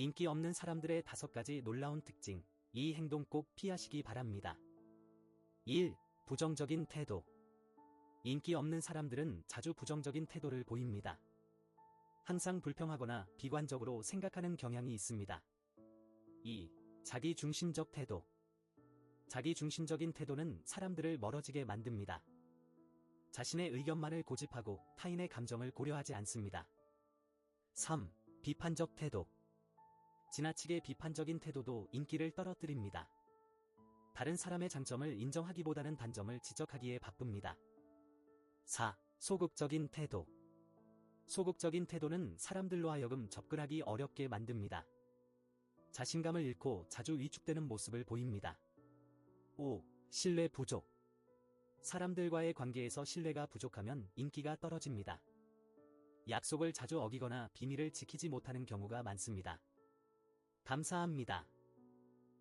인기 없는 사람들의 다섯 가지 놀라운 특징. 이 행동 꼭 피하시기 바랍니다. 1. 부정적인 태도. 인기 없는 사람들은 자주 부정적인 태도를 보입니다. 항상 불평하거나 비관적으로 생각하는 경향이 있습니다. 2. 자기 중심적 태도. 자기 중심적인 태도는 사람들을 멀어지게 만듭니다. 자신의 의견만을 고집하고 타인의 감정을 고려하지 않습니다. 3. 비판적 태도. 지나치게 비판적인 태도도 인기를 떨어뜨립니다. 다른 사람의 장점을 인정하기보다는 단점을 지적하기에 바쁩니다. 4. 소극적인 태도. 소극적인 태도는 사람들로 하여금 접근하기 어렵게 만듭니다. 자신감을 잃고 자주 위축되는 모습을 보입니다. 5. 신뢰 부족. 사람들과의 관계에서 신뢰가 부족하면 인기가 떨어집니다. 약속을 자주 어기거나 비밀을 지키지 못하는 경우가 많습니다. 감사합니다.